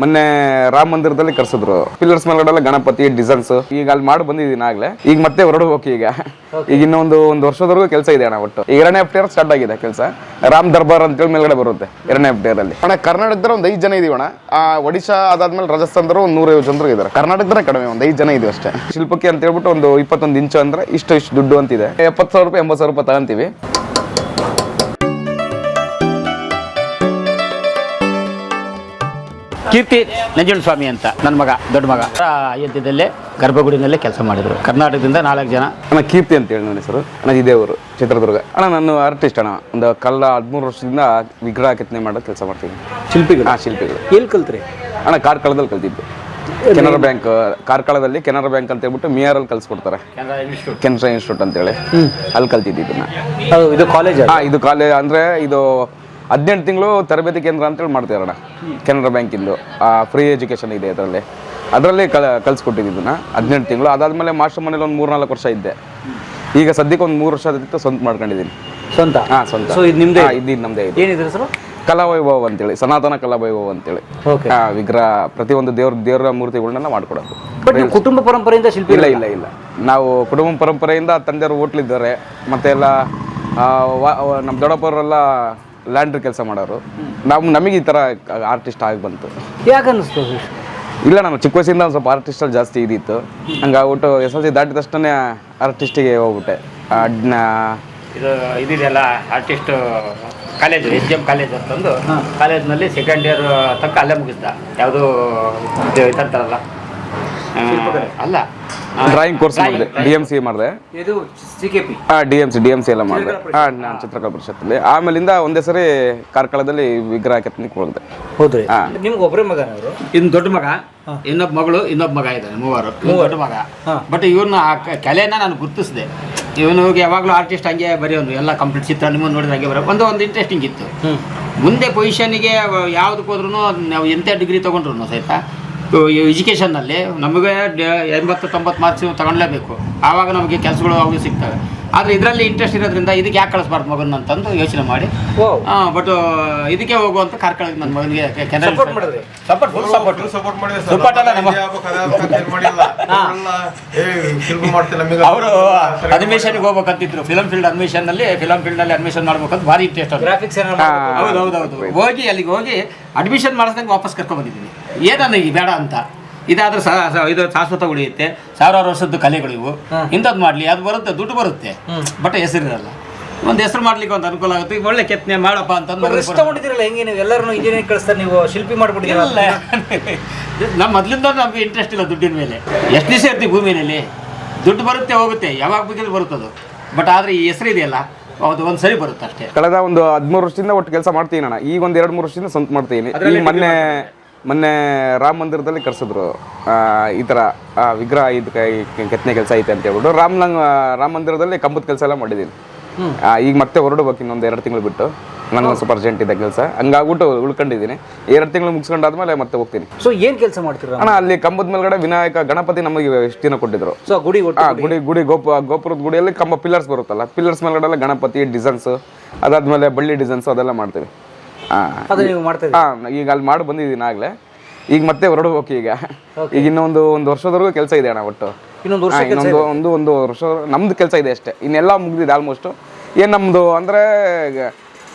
ಮೊನ್ನೆ ರಾಮ ಮಂದಿರದಲ್ಲಿ ಕರ್ಸಿದ್ರು. ಪಿಲ್ಲರ್ಸ್ ಮೇಲ್ಗಡೆ ಗಣಪತಿ ಡಿಸೈನ್ಸ್ ಈಗ ಅಲ್ಲಿ ಮಾಡಿ ಬಂದಿದ್ದೀನಿ ಆಗ್ಲೇ. ಈಗ ಮತ್ತೆ ಹೊರಡು ಹೋಗಿ ಈಗ. ಈಗ ಇನ್ನೊಂದು ಒಂದು ವರ್ಷದವರೆಗೂ ಕೆಲಸ ಇದೆ ಅಣ್ಣ ಒಟ್ಟು. ಈಗ ಎರಡನೇ ಎಫ್ಟಿಯರ್ ಸ್ಟಾರ್ಟ್ ಆಗಿದೆ ಕೆಲಸ. ರಾಮ್ ದರ್ಬಾರ್ ಅಂತೇಳಿ ಮೇಲ್ಗಡೆ ಬರುತ್ತೆ ಎರಡನೇ ಎಫ್ಟಿಯರ್ ಅಲ್ಲಿ. ಅಣ್ಣ ಕರ್ನಾಟಕದಲ್ಲಿ ಒಂದು ಐದು ಜನ ಇದೀವಿ ಅಣ್ಣ ಆ, ಒಡಿಶಾ ಅದಾದ್ಮೇಲೆ ರಾಜಸ್ಥಾನದವರು ಒಂದು ನೂರೈವತ್ತು ಜನರು ಇದ್ದಾರೆ ಕರ್ನಾಟಕದ ಕಡಿಮೆ ಒಂದು ಐದು ಜನ ಇದೀವಿ ಅಷ್ಟೇ. ಶಿಲ್ಪಕ್ಕೆ ಅಂತ ಹೇಳ್ಬಿಟ್ಟು ಒಂದು ಇಪ್ಪತ್ತೊಂದು ಇಂಚು ಅಂದ್ರೆ ಇಷ್ಟು ಇಷ್ಟು ದುಡ್ಡು ಅಂತಿದೆ. ಎಪ್ಪತ್ತು ಸಾವಿರ ರೂಪಾಯಿ ಎಂಬತ್ತು ಸಾವಿರ ರೂಪಾಯಿ ತಗೊಂತೀವಿ. ಕೀರ್ತಿ ನಂಜುಂಡ ಸ್ವಾಮಿ ಅಂತ ನನ್ನ ಮಗ ದೊಡ್ಡ ಮಗ. ಅಯೋಧ್ಯದಲ್ಲೇ ಗರ್ಭಗುಡಿನಲ್ಲೇ ಕೆಲಸ ಮಾಡಿದ್ರು. ಕರ್ನಾಟಕದಿಂದ ನಾಲ್ಕು ಜನ. ಅಣ್ಣ ಕೀರ್ತಿ ಅಂತ ಹೇಳಿ ನನ್ನ ಹೆಸರು. ಅಣ್ಣ ಇದೇವರು ಚಿತ್ರದುರ್ಗ. ಅಣ್ಣ ನಾನು ಆರ್ಟಿಸ್ಟ್ ಅಣ್ಣ. ಒಂದು ಕಲ್ಲ ಹದಿಮೂರು ವರ್ಷದಿಂದ ವಿಗ್ರಹ ಕೆತ್ತನೆ ಮಾಡೋ ಕೆಲಸ ಮಾಡ್ತೀನಿ. ಶಿಲ್ಪಿಗಳು? ಹಾಂ ಶಿಲ್ಪಿಗಳು. ಎಲ್ಲಿ ಕಲ್ತ್ರಿ? ಅಣ್ಣ ಕಾರ್ಕಳದಲ್ಲಿ ಕಲ್ತಿದ್ದು. ಕೆನರಾ ಬ್ಯಾಂಕ್ ಕಾರ್ಕಳದಲ್ಲಿ ಕೆನರಾ ಬ್ಯಾಂಕ್ ಅಂತ ಹೇಳ್ಬಿಟ್ಟು ಮಿಯಾರ್ ಅಲ್ಲಿ ಕಲ್ಸ್ಕೊಡ್ತಾರೆ ಕೆನರಾ ಇನ್ಸ್ಟಿಟ್ಯೂಟ್ ಅಂತೇಳಿ ಅಲ್ಲಿ ಕಲ್ತಿದ್ದು ಇದನ್ನ ಇದು ಕಾಲೇಜ್ ಹಾ ಇದು ಕಾಲೇಜ್ ಅಂದ್ರೆ ಇದು ಹದಿನೆಂಟು ತಿಂಗಳು ತರಬೇತಿ ಕೇಂದ್ರ ಅಂತೇಳಿ ಮಾಡ್ತೀವಿ ಅಣ್ಣ ಕೆನರಾ ಬ್ಯಾಂಕಿಂದು. ಫ್ರೀ ಎಜುಕೇಷನ್ ಇದೆ ಅದರಲ್ಲಿ ಅದರಲ್ಲಿ ಕಲ ಕಲ್ಸ್ಕೊಟ್ಟಿದ್ದು ಇದನ್ನ. ಹದಿನೆಂಟು ತಿಂಗಳು. ಅದಾದಮೇಲೆ ಮಾಸ್ಟರ್ ಮನೇಲಿ ಒಂದು ಮೂರು ನಾಲ್ಕು ವರ್ಷ ಇದ್ದೆ. ಈಗ ಸದ್ಯಕ್ಕೆ ಒಂದು ಮೂರು ವರ್ಷ ಆದಿತ್ತು ಸ್ವಂತ ಮಾಡ್ಕೊಂಡಿದ್ದೀನಿ. ಸ್ವಂತ? ಹಾ ಸ್ವಂತ. ಸೊ ಇದು ನಿಮ್ಮದೇ ಇದು ನಮ್ಮದೇ ಏನಿದ್ರೆ ಏನಿದೆ ಹೆಸರು ಕಲಾವೈಭವ ಅಂತೇಳಿ. ಸನಾತನ ಕಲಾವೈಭವ ಅಂತೇಳಿ. ವಿಗ್ರಹ ಪ್ರತಿಯೊಂದು ದೇವ್ರ ದೇವರ ಮೂರ್ತಿಗಳನ್ನೆಲ್ಲ ಮಾಡ್ಕೊಡೋದು. ಬಟ್ ಕುಟುಂಬ ಪರಂಪರೆಯಿಂದ ಶಿಲ್ಪಿ ಇಲ್ಲ ಇಲ್ಲ ಇಲ್ಲ. ನಾವು ಕುಟುಂಬ ಪರಂಪರೆಯಿಂದ ತಂದೆಯವರು ಹೋಟ್ಲಿದ್ದಾರೆ. ಮತ್ತೆ ಎಲ್ಲ ನಮ್ಮ ದೊಡ್ಡಪ್ಪವರೆಲ್ಲ ಲ್ಯಾಂಡ್ರಿ ಕೆಲಸ ಮಾಡೋರು. ನಾವು ನಮಗೆ ಈ ಥರ ಆರ್ಟಿಸ್ಟ್ ಆಗಿ ಬಂತು. ಯಾಕೆ ಅನ್ನಿಸ್ತು ಇಲ್ಲ ನಮ್ಮ ಚಿಕ್ಕ ವಯಸ್ಸಿಂದ ಒಂದು ಸ್ವಲ್ಪ ಆರ್ಟಿಸ್ಟಲ್ಲಿ ಜಾಸ್ತಿ ಇದಿತ್ತು. ಹಂಗಾಗ್ಬಿಟ್ಟು ಎಸ್ ಎಲ್ ಸಿ ದಾಟಿದ ತಕ್ಷಣ ಆರ್ಟಿಸ್ಟಿಗೆ ಹೋಗ್ಬಿಟ್ಟೆ. ಅದ್ನ ಇದು ಇದಿದೆಯಲ್ಲ artist college H M college ಅಂತಂದು ಕಾಲೇಜ್ನಲ್ಲಿ ಸೆಕೆಂಡ್ ಇಯರ್ ತಕ್ಕ ಅಲ್ಲೇ ಮುಗಿಸ್ದ. ಯಾವುದು ಇದಂತಾರಲ್ಲ ಅಲ್ಲ. ಡ್ರಾಯಿಂಗ್ ಕೋರ್ಸ್ ಮಾಡಿದೆ ಡಿ ಎಂ ಸಿ ಮಾಡಿದೆ. ಇದು D M C D M C ಎಲ್ಲ ಮಾಡಿದೆ. ಹಾಂ ನಾನು ಚಿತ್ರಕಲಾ ಪರಿಷತ್ತಲ್ಲಿ. ಆಮೇಲಿಂದ ಒಂದೇ ಸರಿ ಕಾರ್ಕಳದಲ್ಲಿ ವಿಗ್ರಹ ಕೆತ್ತನಿಗೆ ಹೋಗಿದೆ. ಹೌದ್ರಿ. ಹಾ. ನಿಮ್ಗೆ ಒಬ್ಬರೇ ಮಗ ಇನ್ನು ದೊಡ್ಡ ಮಗ ಇನ್ನೊಬ್ಬ ಮಗಳು ಇನ್ನೊಬ್ಬ ಮಗ ಇದ್ದಾನೆ ಮೂವರು. ಇವ್ನು ದೊಡ್ಡ ಮಗ. ಬಟ್ ಇವನ್ನ ಆ ಕಲೆನ ನಾನು ಗುರುತಿಸಿದೆ. ಇವನು ಯಾವಾಗಲೂ ಆರ್ಟಿಸ್ಟ್ ಹಂಗೆ ಬರೆಯೋನು ಎಲ್ಲ ಕಂಪ್ಲೀಟ್ ಚಿತ್ರ ನಿಮ್ಮನ್ನು ನೋಡಿದ್ರೆ ಹಂಗೆ ಬರೋ ಒಂದು ಒಂದು ಇಂಟ್ರೆಸ್ಟಿಂಗ್ ಇತ್ತು. ಮುಂದೆ ಪೊಸಿಷನ್ಗೆ ಯಾವ್ದಕ್ಕೆ ಹೋದ್ರೂ ನಾವು ಎಂಥ ಡಿಗ್ರಿ ತೊಗೊಂಡ್ರು ಸಹಿತ ಎಜುಕೇಷನ್ನಲ್ಲಿ ನಮಗೆ ಎಂಬತ್ತು ತೊಂಬತ್ತು ಮಾರ್ಕ್ಸ್ ತಗೊಳ್ಳೇಬೇಕು ಆವಾಗ ನಮಗೆ ಕೆಲಸಗಳು ಅವು ಸಿಗ್ತವೆ. ಆದರೆ ಇದರಲ್ಲಿ ಇಂಟ್ರೆಸ್ಟ್ ಇರೋದ್ರಿಂದ ಇದಕ್ಕೆ ಯಾಕೆ ಕಳಿಸ್ಬಾರ್ದು ಮಗನ ಅಂತಂದು ಯೋಚನೆ ಮಾಡಿ. ಬಟ್ ಇದಕ್ಕೆ ಹೋಗುವಂತ ಕಾರ್ಕಳ ನನ್ನ ಮಗನಿಗೆ ಮಾಡಿದ್ರಿ? ಸಪೋರ್ಟ್ ಫುಲ್ ಅಲ್ಲ ನಮ್ಮ- ಅವರು ಅಡ್ಮಿಷನ್ ಹೋಗ್ಬೇಕಂತಿದ್ರು. ಫಿಲಮ್ ಫೀಲ್ಡ್ ಅಡ್ಮಿಷನ್ನಲ್ಲಿ ಫಿಲಮ್ ಫೀಲ್ಡ್ನಲ್ಲಿ ಅಡ್ಮಿಷನ್ ಮಾಡ್ಬೇಕಂತ ಭಾರಿ ಇಂಟ್ರೆಸ್ಟ್ ಹೌದೌದು ಗ್ರಾಫಿಕ್ಸ್. ಹೌದು ಹೌದು ಹೌದು ಹೋಗಿ ಅಲ್ಲಿಗೆ ಹೋಗಿ ಅಡ್ಮಿಷನ್ ಮಾಡಿಸ್ದಂಗೆ ವಾಪಸ್ ಕರ್ಕೊಂಡ್ ಬಂದಿದ್ದೀನಿ. ಏನನ್ನ ಈ ಬೇಡ ಅಂತ. ಇದಾದ್ರೆ ಸಾ- ಸಾ- ಇದು ಶಾಶ್ವತ ಉಳಿಯುತ್ತೆ. ಸಾವಿರಾರು ವರ್ಷದ್ದು ಕಲೆಗಳು ಇವು. ಇಂಥದ್ದು ಮಾಡಲಿ ಅದು ಬರುತ್ತೆ ದುಡ್ಡು ಬರುತ್ತೆ. ಬಟ್ ಹೆಸರಿರಲ್ಲ. ಒಂದು ಹೆಸರು ಮಾಡ್ಲಿಕ್ಕೆ ಒಂದು ಅನುಕೂಲ ಆಗುತ್ತೆ. ಈಗ ಒಳ್ಳೆ ಕೆತ್ತನೆ ಮಾಡಪ್ಪ ಅಂತಂದು ರಿಸ್ಕ್ ತಗೊಂಡಿದ್ದೀರಲ್ಲ ಹೆಂಗೆ ನೀವು? ಎಲ್ಲರೂ ಇಂಜಿನಿಯರ್ ಕಳಿಸ್ತಾರೆ ನೀವು ಶಿಲ್ಪಿ ಇಲ್ಲ. ಮಾಡ್ಬಿಟ್ಟಿದ್ದೀರಲ್ಲ ನಮ್ಮ ಮೊದಲಿಂದ ನಮ್ಗೆ ಇಂಟ್ರೆಸ್ಟ್ ಇಲ್ಲ ದುಡ್ಡಿನ ಮೇಲೆ. ಎಷ್ಟು ದಿವಸ ಇರ್ತೀವಿ ಭೂಮಿನಲ್ಲಿ ದುಡ್ಡು ಬರುತ್ತೆ ಹೋಗುತ್ತೆ. ಯಾವಾಗ ಬೇಕಿದ್ರೆ ಬರುತ್ತದು ಬಟ್ ಆದರೆ ಈ ಹೆಸರು ಇದೆಯಲ್ಲ ಅದು ಒಂದು ಸರಿ ಬರುತ್ತೆ ಅಷ್ಟೇ. ಕಳೆದ ಒಂದು ಹದಿಮೂರು ವರ್ಷದಿಂದ ಒಟ್ಟು ಕೆಲಸ ಮಾಡ್ತೀನಿ ಅಣ್ಣ ಈಗ ಒಂದು ಎರಡು ಮೂರು ವರ್ಷದಿಂದ ಸ್ವಂತ ಮಾಡ್ತೀನಿ. ಈಗ ಮೊನ್ನೆ ಮೊನ್ನೆ ರಾಮ ಮಂದಿರದಲ್ಲಿ ಕರೆಸಿದ್ರು ಆ, ಈ ಥರ ವಿಗ್ರಹ ಇದು ಕೆತ್ತನೆ ಕೆಲಸ ಐತೆ ಅಂತ ಹೇಳ್ಬಿಟ್ಟು. ರಾಮ್ ಲಂಗ್ ರಾಮ ಮಂದಿರದಲ್ಲಿ ಕಂಬದ ಕೆಲಸ ಎಲ್ಲ ಮಾಡಿದ್ದೀನಿ. ಈಗ ಮತ್ತೆ ಹೊರಡ್ಬೇಕು ಇನ್ನೊಂದು ಎರಡು ತಿಂಗಳು ಬಿಟ್ಟು. ನನಗೆ ಸ್ವಲ್ಪ ಅರ್ಜೆಂಟ್ ಇದೆ ಕೆಲಸ. ಹಂಗಾಗ್ಬಿಟ್ಟು ಉಳ್ಕೊಂಡಿದ್ದೀನಿ. ಎರಡು ತಿಂಗಳು ಮುಗಿಸ್ಕೊಂಡಾದ್ಮೇಲೆ ಮತ್ತೆ ಹೋಗ್ತೀನಿ. ಸೊ ಏನು ಕೆಲಸ ಮಾಡ್ತೀರಾ ಅಣ್ಣ ಅಲ್ಲಿ ಕಂಬದ ಮೇಲ್ಗಡೆ ವಿನಾಯಕ ಗಣಪತಿ ನಮಗೆ ಎಷ್ಟು ದಿನ ಕೊಟ್ಟಿದ್ರು. ಸೊ ಗುಡಿ ಗುಡಿ? ಗುಡಿ ಗೋಪು ಗೋಪುರದ ಗುಡಿಯಲ್ಲಿ ಕಂಬ ಪಿಲ್ಲರ್ಸ್ ಬರುತ್ತಲ್ಲ. ಪಿಲ್ಲರ್ಸ್ ಮೇಲ್ಗಡೆ ಎಲ್ಲ ಗಣಪತಿ ಡಿಸೈನ್ಸ್ ಅದಾದ್ಮೇಲೆ ಬಳ್ಳಿ ಡಿಸೈನ್ಸ್ ಅದೆಲ್ಲ ಮಾಡ್ತೀವಿ. ಅದು ನೀವು ಮಾಡ್ತಾ ಆ, ಈಗ ಅಲ್ಲಿ ಮಾಡಿ ಬಂದಿದ್ದೀನಿ ಆಗ್ಲೇ. ಈಗ ಮತ್ತೆ ಹೊರಡ್ಬೇಕು ಈಗ. ಈಗ ಇನ್ನೊಂದು ಒಂದು ವರ್ಷದವರೆಗೂ ಕೆಲಸ ಇದೆ ಅಣ್ಣ ಒಟ್ಟು. ಇನ್ನೊಂದು ವರ್ಷ ಇನ್ನೊಂದು ಒಂದು ಒಂದು ವರ್ಷ ನಮ್ದು ಕೆಲಸ ಇದೆ ಅಷ್ಟೇ. ಇನ್ನೆಲ್ಲ ಮುಗ್ದಿದೆ ಆಲ್ಮೋಸ್ಟ್ ಏನ್ ನಮ್ದು ಅಂದ್ರೆ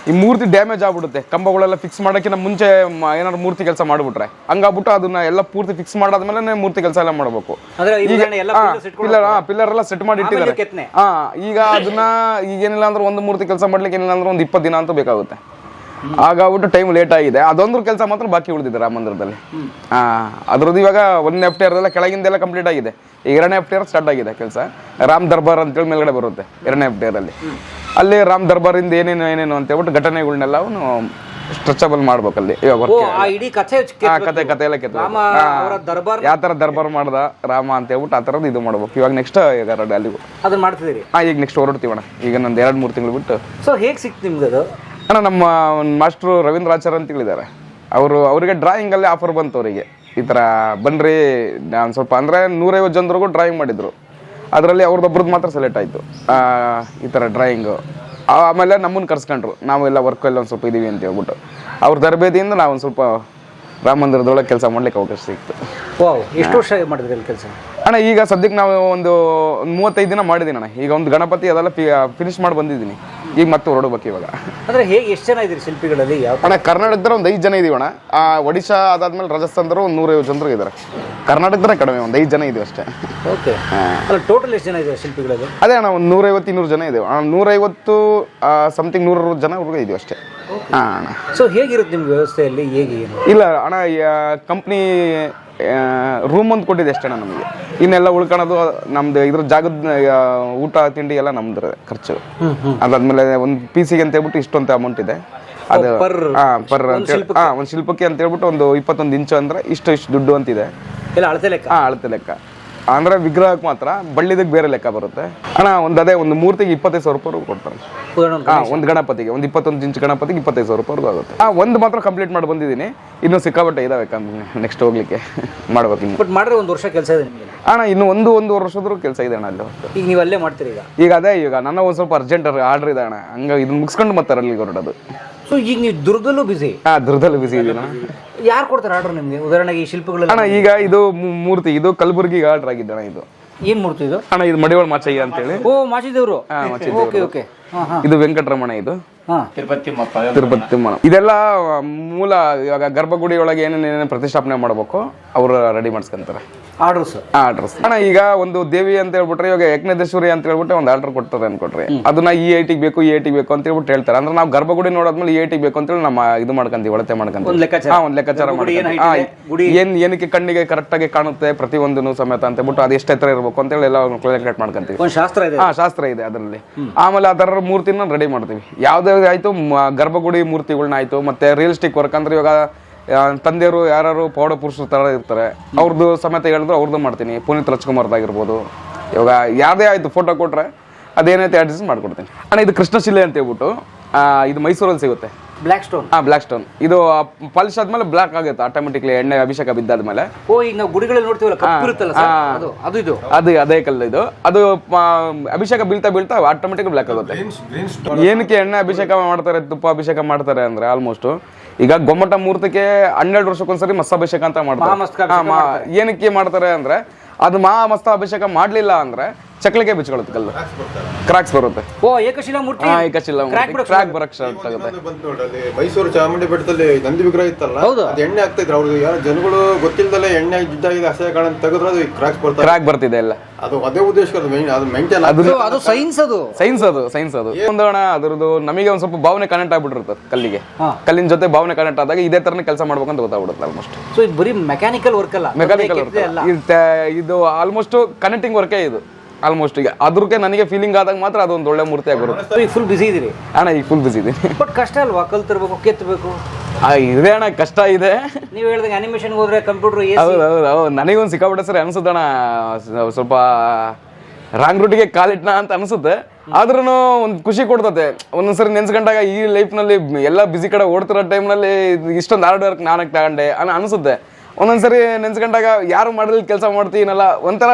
ಈ ಮೂರ್ತಿ ಡ್ಯಾಮೇಜ್ ಆಗ್ಬಿಡುತ್ತೆ. ಕಂಬಗಳೆಲ್ಲ ಫಿಕ್ಸ್ ಮಾಡೋಕ್ಕಿಂತ ಮುಂಚೆ ಮ- ಏನಾದ್ರು ಮೂರ್ತಿ ಕೆಲಸ ಮಾಡಿಬಿಟ್ರೆ. ಹಂಗಾಗ್ಬಿಟ್ಟು ಅದನ್ನ ಎಲ್ಲ ಪೂರ್ತಿ ಫಿಕ್ಸ್ ಮಾಡಾದ್ಮೇಲೆ ಮೂರ್ತಿ ಕೆಲಸ ಎಲ್ಲ ಮಾಡಬೇಕು. ಅಂದ್ರೆ ಈಗ ಎಲ್ಲ pillars ಇಟ್ಕೊಂಡು ಪಿಲ್ಲರ್ ಪಿಲ್ಲರ್ ಎಲ್ಲ ಸೆಟ್ ಮಾಡಿ ಇಟ್ಟಿದ್ದಾರೆ. ಕೆತ್ತನೆ. ಹಾ ಈಗ ಅದನ್ನ ಈಗ ಏನಿಲ್ಲ ಅಂದ್ರೆ ಒಂದು ಮೂರ್ತಿ ಕೆಲಸ ಮಾಡ್ಲಿಕ್ಕೆ ಏನಿಲ್ಲ ಅಂದ್ರೆ ಒಂದು ಇಪ್ಪತ್ತು ದಿನ ಅಂತೂ ಬೇಕಾಗುತ್ತೆ. ಆಗಾಗ್ಬಿಟ್ಟು ಟೈಮ್ ಲೇಟ್ ಆಗಿದೆ. ಅದೊಂದು ಕೆಲಸ ಮಾತ್ರ ಬಾಕಿ ಉಳಿದಿದೆ ರಾಮ ಮಂದಿರದಲ್ಲಿ ಹಾ ಅದ್ರದ್ದು ಇವಾಗ ಒಂದನೇ ಎಫ್ ಟಿ ಆರ್ ಎಲ್ಲ ಕೆಳಗಿಂದೆಲ್ಲ ಕಂಪ್ಲೀಟ್ ಆಗಿದೆ. ಈಗ ಎರಡನೇ ಎಫ್ ಟಿ ಆರ್ ಸ್ಟಾರ್ಟ್ ಆಗಿದೆ ಕೆಲಸ. ರಾಮ್ ದರ್ಬಾರ್ ಅಂತೇಳಿ ಮೇಲ್ಗಡೆ ಬರುತ್ತೆ ಎರಡನೇ ಎಫ್ ಟಿ ಆರ್ ಅಲ್ಲಿ ಅಲ್ಲಿ ರಾಮ್ ದರ್ಬಾರಿಂದ ಏನೇನು ಏನೇನು ಅಂತ ಹೇಳ್ಬಿಟ್ಟು ಘಟನೆಗಳನ್ನೆಲ್ಲ ಅವನು ಸ್ಟ್ರೆಚಬಲ್ ಮಾಡ್ಬೇಕಲ್ಲಿ ಇವಾಗ ಕತೆ ಕತೆ ಎಲ್ಲ ಕೆತ್ತ ಯಾವ ತರ ದರ್ಬಾರ್ ಮಾಡ್ದ ರಾಮ ಅಂತ ಹೇಳ್ಬಿಟ್ಟು ಆ ಥರದ್ದು ಇದು ಮಾಡ್ಬೇಕು. ಇವಾಗ ನೆಕ್ಸ್ಟ್ ಈಗ ಅಲ್ಲಿಗೂ. ಅದನ್ನ ಮಾಡ್ತಿದ್ದೀರಿ? ಹಾ ಈಗ ನೆಕ್ಸ್ಟ್ ಹೊರಡ್ತೀವಣ್ಣ ಈಗ ನಂದು ಎರಡು ಮೂರು ತಿಂಗಳು ಬಿಟ್ಟು. ಸೊ ಹೇಗೆ ಸಿಕ್ತು ನಿಮ್ಗೆ ಅದು ಅಣ್ಣ, ನಮ್ಮ ಮಾಸ್ಟ್ರು ರವೀಂದ್ರ ಆಚಾರ್ ಅಂತ ಹೇಳಿದ್ದಾರೆ. ಅವರು, ಅವರಿಗೆ ಡ್ರಾಯಿಂಗಲ್ಲೇ ಆಫರ್ ಬಂತು ಅವರಿಗೆ. ಈ ಥರ ಬನ್ರಿ, ನಾನು ಸ್ವಲ್ಪ ಅಂದರೆ ನೂರೈವತ್ತು ಜನರಿಗೂ ಡ್ರಾಯಿಂಗ್ ಮಾಡಿದ್ರು. ಅದರಲ್ಲಿ ಅವ್ರದ್ದೊಬ್ರದ್ದು ಮಾತ್ರ ಸೆಲೆಕ್ಟ್ ಆಯಿತು. ಈ ಥರ ಡ್ರಾಯಿಂಗು ಆಮೇಲೆ ನಮ್ಮನ್ನು ಕರ್ಸ್ಕೊಂಡ್ರು. ನಾವೆಲ್ಲ ವರ್ಕ್ ಎಲ್ಲ ಒಂದು ಸ್ವಲ್ಪ ಇದ್ದೀವಿ ಅಂತ ಹೇಳ್ಬಿಟ್ಟು. ಅವ್ರ ತರಬೇತಿಯಿಂದ ನಾವು ಒಂದು ಸ್ವಲ್ಪ ರಾಮ ಮಂದಿರದೊಳಗೆ ಕೆಲಸ ಮಾಡ್ಲಿಕ್ಕೆ ಅವಕಾಶ ಸಿಕ್ತು. ವಾವ್ ಎಷ್ಟು ವರ್ಷ ಮಾಡಿದ್ರಿ ಅಲ್ಲಿ ಕೆಲಸ? ಅಣ್ಣ ಈಗ ಸದ್ಯಕ್ಕೆ ನಾವು ಒಂದು ಮೂವತ್ತೈದು ದಿನ ಮಾಡಿದ್ದೀನಿ ಅಣ್ಣ. ಈಗ ಒಂದು ಗಣಪತಿ ಅದೆಲ್ಲ ಫಿನಿಶ್ ಮಾಡಿ ಬಂದಿದ್ದೀನಿ. ಈಗ ಮತ್ತೆ ಹೊರಡಬೇಕು ಇವಾಗ. ಅಂದ್ರೆ ಹೇಗೆ ಎಷ್ಟು ಜನ ಇದ್ದೀರಿ ಶಿಲ್ಪಿಗಳಲ್ಲಿ? ಯಾವ ಅಣ್ಣ ಕರ್ನಾಟಕದ ಒಂದು ಐದು ಜನ ಇದೀವಿ ಅಣ್ಣ. ಆ, ಒಡಿಶಾ ಅದಾದ್ಮೇಲೆ ರಾಜಸ್ಥಾನದವರು ಒಂದು ನೂರೈವತ್ತು ಜನರು ಇದ್ದಾರೆ ಕರ್ನಾಟಕದ್ರೆ ಕಡಿಮೆ ಒಂದು ಐದು ಜನ ಇದೀವಿ ಅಷ್ಟೇ. ಓಕೆ. ಅಲ್ಲ ಟೋಟಲ್ ಎಷ್ಟು ಜನ ಇದೆ ಶಿಲ್ಪಿಗಳಲ್ಲಿ? ಅದೇ ಅಣ್ಣ ಒಂದು ನೂರೈವತ್ತು ಇನ್ನೂರು ಜನ ಇದ್ದೇವೆ ಅಣ್ಣ ನೂರೈವತ್ತು ಸಮಥಿಂಗ್ ನೂರ ಹುಡುಗ ಇದೀವಿ ಅಷ್ಟೇ. ಹಾಂ ಅಣ್ಣ. ಸೊ ಹೇಗಿರುತ್ತೆ ನಿಮ್ಮ ವ್ಯವಸ್ಥೆಯಲ್ಲಿ? ಹೇಗೆ ಏನು? ಇಲ್ಲ ಅಣ್ಣ ಕಂಪ್ನಿ ರೂಮ್ ಒಂದು ಕೊಟ್ಟಿದೆ ಅಷ್ಟೇ ನಮಗೆ. ಇನ್ನೆಲ್ಲ ಉಳ್ಕೊಳೋದು ನಮ್ದು ಇದ್ರ ಜಾಗದ ಊಟ ತಿಂಡಿ ಎಲ್ಲ ನಮ್ದು ಖರ್ಚು. ಅದಾದ್ಮೇಲೆ ಒಂದು ಪಿ ಸಿಗೆ ಅಂತ ಹೇಳ್ಬಿಟ್ಟು ಇಷ್ಟೊಂದು ಅಮೌಂಟ್ ಇದೆ. ಅದು ಪರ್ ಹಾಂ ಒಂದು ಶಿಲ್ಪಕ್ಕೆ? ಅಂತ ಹೇಳ್ಬಿಟ್ಟು ಒಂದು ಇಪ್ಪತ್ತೊಂದು ಇಂಚು ಅಂದ್ರೆ ಇಷ್ಟು ಇಷ್ಟು ದುಡ್ಡು ಅಂತಿದೆ. ಅಳತೆ ಲೆಕ್ಕ. ಅಂದ್ರೆ ವಿಗ್ರಹಕ್ಕೆ ಮಾತ್ರ ಬಳ್ಳಿದಕ್ಕೆ ಬೇರೆ ಲೆಕ್ಕ ಬರುತ್ತೆ. ಅಣ್ಣ ಒಂದು ಅದೇ ಒಂದು ಮೂರ್ತಿಗೆ ಇಪ್ಪತ್ತೈದು ಸಾವಿರ ರೂಪಾಯಿ ಕೊಡ್ತಾರೆ. ಒಂದು ಗಣಪತಿಗೆ ಒಂದು ಇಪ್ಪತ್ತೊಂದು ಇಂಚ್ ಗಣಪತಿಗೆ ಇಪ್ಪತ್ತೈದು ಸಾವಿರ ರೂಪಾಯಿ ಆಗುತ್ತೆ. ಆ ಒಂದು ಮಾತ್ರ ಕಂಪ್ಲೀಟ್ ಮಾಡಿ ಬಂದಿದ್ದೀನಿ. ಇನ್ನೂ ಸಿಕ್ಕಾಬಟ್ಟೆ ಇದಾವೆ ನೆಕ್ಸ್ಟ್ ಹೋಗ್ಲಿಕ್ಕೆ ಮಾಡ್ಬೇಕು ಇನ್ನು. ಬಟ್ ಮಾಡ್ರೆ ಒಂದು ವರ್ಷ ಕೆಲಸ ಇದೆ ನಿಮಗೆ. ಅಣ್ಣ ಇನ್ನು ಒಂದು ಒಂದು ವರ್ಷದ್ರು ಕೆಲಸ ಇದೆ ಅಣ್ಣ ಅಲ್ಲಿ. ಈಗ ನೀವು ಅಲ್ಲೇ ಮಾಡ್ತೀರಿ ಈಗ? ಈಗ ಅದೇ ಈಗ ನನ್ನ ಒಂದು ಸ್ವಲ್ಪ ಅರ್ಜೆಂಟ್ ಆರ್ಡರ್ ಇದೆ ಅಣ್ಣ. ಹಂಗ ಇದನ್ನ ಮುಗಿಸ್ಕೊಂಡು ಮತ್ತೆ ಅಲ್ಲಿಗೆ ಹೊರಡೋದು. ಸೊ ಈಗ ನೀವು ದುರ್ಗಲ್ಲೂ ಬಿಸಿ ಹಾ ದುರ್ದಲ್ಲಿ ಬಿಸಿ ಇದೀನಿ. ಯಾರು ಕೊಡ್ತಾರೆ ಆರ್ಡರ್ ನಿಮಗೆ? ಉದಾಹರಣೆಗೆ ಈ ಶಿಲ್ಪಗಳು ಅಣ್ಣ ಈಗ ಇದು ಮೂ- ಮೂರ್ತಿ ಇದು ಕಲಬುರ್ಗಿಗೆ ಆರ್ಡರ್ ಆಗಿದ್ದಣ ಅಣ್ಣ ಇದು. ಏನ್ ಮೂರ್ತಿ ಇದು? ಅಣ್ಣ ಇದು ಮಡಿವಾಳ ಮಾಚಯ್ಯ ಅಂತೇಳಿ. ಓ ಮಾಚಿದೇವ್ರು. Okay okay. ಹಾ ಹಾ. ಇದು ವೆಂಕಟರಮಣ ಇದು. ಹಾ. ತಿರುಪತಿ ತಿಮ್ಮನ ಇದೆಲ್ಲ ಮೂಲ ಇವಾಗ ಗರ್ಭಗುಡಿ ಒಳಗೆ ಏನೇನು ಪ್ರತಿಷ್ಠಾಪನೆ ಮಾಡಬೇಕು ಅವರು ರೆಡಿ ಮಾಡಿಸ್ಕೊಂತಾರೆ. ಆರ್ಡರ್ಸ್ ಆರ್ಡರ್ಸ್ ಅಣ್ಣ ಈಗ ಒಂದು ದೇವಿ ಅಂತ ಹೇಳ್ಬಿಟ್ರೆ ಇವಾಗ ಯಜ್ಞದೇಶ್ವರಿ ಅಂತ ಹೇಳ್ಬಿಟ್ಟು ಒಂದು ಆರ್ಡರ್ ಕೊಡ್ತಾರೆ ಅನ್ಕೊಟ್ರಿ ಅದನ್ನ ಈ ಐಟಿಗೆ ಬೇಕು ಈ ಐಟಿಗೆ ಬೇಕು ಅಂತ ಹೇಳ್ಬಿಟ್ಟು ಹೇಳ್ತಾರೆ. ಅಂದ್ರೆ ನಾವು ಗರ್ಭಗುಡಿ ನೋಡಾದ್ಮೇಲೆ ಈ ಐಟಿಗೆ ಬೇಕು ಅಂತೇಳಿ ನಮ್ಮ ಇದು ಮಾಡ್ಕೊಂತೀವಿ ಒಳತೆ ಮಾಡ್ಕೊಂತೀವಿ. ಲೆಕ್ಕಾಚಾರ. ಹಾ ಒಂದು ಲೆಕ್ಕಾಚಾರ ಏನ್ ಏನಕ್ಕೆ ಕಣ್ಣಿಗೆ ಕರೆಕ್ಟ್ ಆಗಿ ಕಾಣುತ್ತೆ ಪ್ರತಿ ಒಂದು ಸಮೇತ ಅಂತ ಹೇಳ್ಬಿಟ್ಟು ಅದು ಎಷ್ಟು ಇರಬೇಕು ಅಂತ ಹೇಳಿ ಎಲ್ಲ ಕ್ಯಾಲ್ಕುಲೇಟ್ ಮಾಡ್ಕೊಂತೀವಿ. ಶಾಸ್ತ್ರ ಇದೆ. ಹಾ ಶಾಸ್ತ್ರ ಇದೆ ಅದರಲ್ಲಿ. ಆಮೇಲೆ ಅದರ ಮೂರ್ತಿನ ರೆಡಿ ಮಾಡ್ತೀವಿ. ಯಾವ್ದಾವ್ದು ಆಯ್ತು ಗರ್ಭಗುಡಿ ಮೂರ್ತಿಗಳನ್ನ ಆಯ್ತು ಮತ್ತೆ ರಿಯಲಿಸ್ಟಿಕ್ ವರ್ಕ್ ಅಂದ್ರೆ ಇವಾಗ ತಂದೆಯವರು ಯಾರು ಪೌಢ ಪುರುಷರು ತರ ಇರ್ತಾರೆ. ಅವ್ರದ್ದು ಸಮೇತ ಹೇಳಿದ್ರು ಅವ್ರದ್ದು ಮಾಡ್ತೀನಿ. ಪುನೀತ್ ರಾಜ್ಕುಮಾರ್ದಾಗಿರ್ಬೋದು ಇವಾಗ ಯಾವುದೇ ಆಯ್ತು ಫೋಟೋ ಕೊಟ್ಟರೆ ಅದೇನೈತೆ ಅಡ್ಜಸ್ಟ್ ಮಾಡ್ಕೊಡ್ತೀನಿ. ಅಣ್ಣ ಇದು ಕೃಷ್ಣಶಿಲೆ ಅಂತ ಹೇಳ್ಬಿಟ್ಟು ಆ, ಇದು ಮೈಸೂರಲ್ಲಿ ಸಿಗುತ್ತೆ. ಬ್ಲ್ಯಾಕ್ ಸ್ಟೋನ್ ಹಾಂ ಬ್ಲ್ಯಾಕ್ ಸ್ಟೋನ್ ಇದು ಪಾಲಿಶ್ ಆದ್ಮೇಲೆ ಬ್ಲ್ಯಾಕ್ ಆಗುತ್ತೆ ಆಟೋಮೆಟಿಕ್ಲಿ ಎಣ್ಣೆ ಅಭಿಷೇಕ ಬಿದ್ದಾದ್ಮೇಲೆ ಓ ಈಗ ನಾವು ಗುಡಿಗಳಲ್ಲಿ ನೋಡ್ತೀವಲ್ಲ ಕಪ್ಪು ಇರುತ್ತಲ್ಲ ಸರ್? ಅದು ಅದು ಇದು. ಅದು ಅದೇ ಕಲ್ಲು ಇದು. ಅದು ಆ, ಅಭಿಷೇಕ ಬೀಳ್ತಾ ಬೀಳ್ತಾ ಆಟೋಮೆಟಿಕ್ ಬ್ಲ್ಯಾಕ್ ಆಗುತ್ತೆ. ಏನಕ್ಕೆ ಎಣ್ಣೆ ಅಭಿಷೇಕ ಮಾಡ್ತಾರೆ ತುಪ್ಪ ಅಭಿಷೇಕ ಮಾಡ್ತಾರೆ ಅಂದ್ರೆ ಆಲ್ಮೋಸ್ಟ್ ಈಗ ಗೊಮ್ಮಟ ಮೂರ್ತಿಗೆ ಹನ್ನೆರಡು ವರ್ಷಕ್ಕೊಂದ್ಸರಿ ಮಸ್ತಾಭಿಷೇಕ ಅಂತ ಮಾಡ್ತಾರೆ. ಏನಕ್ಕೆ ಮಾಡ್ತಾರೆ ಅಂದ್ರೆ ಅದು ಮಹಾ ಮಸ್ತ ಅಭಿಷೇಕ ಮಾಡ್ಲಿಲ್ಲ ಅಂದ್ರೆ ಚಕ್ಲಿಗೆ ಬಿಚ್ಕೊಳ್ಳುತ್ತೆ ಕಲ್ಲು. ಕ್ರಾಕ್ಸ್ ಬರುತ್ತೆ. ಓ ಏಕಶಿಲಾ ಮೂರ್ತಿ? ಹಾ ಈಗ ಚಿಲ್ಲ Crack ಬಿಡೋಕ್ ಕ್ರಾಕ್ ಬರಕ್ ಸ್ಟಾರ್ಟ್ ಆಗುತ್ತೆ. ಇನ್ನೊಂದು ಬಂತು ನೋಡಿ ಅಲ್ಲಿ ಮೈಸೂರು ಚಾಮುಂಡಿ ಬೆಟ್ಟದಲ್ಲಿ ನಂದಿ ವಿಗ್ರಹ ಇತ್ತಲ್ಲ ಹೌದು. ಅದು ಎಣ್ಣೆ ಆಗ್ತಾ ಇದ್ರು ಅವ್ರಿಗೆ ಯಾರು ಜನಗಳು ಗೊತ್ತಿಲ್ಲದಲ್ಲೇ ಎಣ್ಣೆ ಇದ್ದಾಗಿದೆ ಅಸಹ್ಯ ಕಾಣಂತ ತೆಗೆದ್ರೆ ಅದು ಕ್ರಾಕ್ಸ್ ಬರ್ತಾರೆ ಕ್ರಾಕ್ ಬರ್ತಿದೆ ಎಲ್ಲ. ಅದು ಅದೇ ಉದ್ದೇಶ ಅದು ಮೈಂಟೇನ್ ಅದು ಮೇಂಟೈನ್ ಅದು ಅದು- ಅದು ಸೈನ್ಸ್ ಅದು. ಸೈನ್ಸ್ ಅದು ಸೈನ್ಸ್ ಅದು. ಒಂದು ಅದರದು ಅದ್ರದ್ದು ನಮಗೆ ಒಂದು ಸ್ವಲ್ಪ ಭಾವನೆ ಕನೆಕ್ಟ್ ಆಗ್ಬಿಟ್ಟಿರುತ್ತೆ ಕಲ್ಲಿಗೆ. ಹಾ. ಕಲ್ಲಿನ ಜೊತೆ ಭಾವನೆ ಕನೆಕ್ಟ್ ಆದಾಗ ಇದೇ ತರನೇ ಕೆಲಸ ಮಾಡ್ಬೇಕಂತ ಗೊತ್ತಾಗ್ಬಿಡುತ್ತೆ ಆಲ್ಮೋಸ್ಟ್ ಸೊ ಇದು ಬರೀ ಮೆಕ್ಯಾನಿಕಲ್ ವರ್ಕ್ ಅಲ್ಲ. ಮೆಕ್ಯಾನಿಕಲ್ ಅಲ್ಲ. ಇದು ಆಲ್ಮೋಸ್ಟ್ ಕನೆಕ್ಟಿಂಗ್ ವರ್ಕೇ ಇದು. ಆಲ್ಮೋಸ್ಟ್ ಈಗ ಅದ್ರಕ್ಕೆ ನನಗೆ ಫೀಲಿಂಗ್ ಆದಾಗ ಮಾತ್ರ ಅದೊಂದು ಒಳ್ಳೆ ಮೂರ್ತಿ ಆಗಿರುತ್ತೆ. ಈಗ ಫುಲ್ ಬಿಸಿ ಇದೀರಿ? ಅಣ್ಣ ಈಗ ಫುಲ್ ಬಿಸಿ ಇದೀನಿ. ಬಟ್ ಕಷ್ಟ ಅಲ್ವಾ? ಕಲ್ತಿರ್ಬೇಕು ಕೆತ್ತಬೇಕು? ಆ, ಇದೆ ಅಣ್ಣ ಕಷ್ಟ ಇದೆ. ನೀವು ಹೇಳ್ದಂಗೆ ಅನಿಮೇಷನ್ಗೆ ಹೋದ್ರೆ ಕಂಪ್ಯೂಟರ್ ಹೌದು ಹೌದು ಹೌದು. ನನಗೊಂದು ಸಿಕ್ಕಾಬಿಟ್ಟೆ ಸರಿ ಅನ್ಸುತ್ತಣ್ಣ ಸ- ಸ್ವಲ್ಪ ರಾಂಗ್ ರೂಟಿಗೆ ಕಾಲಿಟ್ನ ಅಂತ ಅನಿಸುತ್ತೆ. ಆದ್ರೂ ಒಂದು ಖುಷಿ ಕೊಡ್ತತೆ. ಒಂದೊಂದ್ಸರಿ ನೆನ್ಸ್ಕೊಂಡಾಗ ಈ ಲೈಫ್ನಲ್ಲಿ ಎಲ್ಲ ಬಿಸಿ ಕಡೆ ಓಡ್ತಿರೋ ಟೈಮ್ನಲ್ಲಿ ಇಷ್ಟೊಂದು ಹಾರ್ಡ್ ವರ್ಕ್ ನಾನು ತಗೊಂಡೆ ಅನ್ನ ಅನ್ಸುತ್ತೆ. ಒಂದೊಂದ್ಸರಿ ನೆನ್ಸ್ಕೊಂಡಾಗ ಯಾರು ಮಾಡಲ್ ಕೆಲಸ ಮಾಡ್ತೀನಲ್ಲ ಒಂಥರ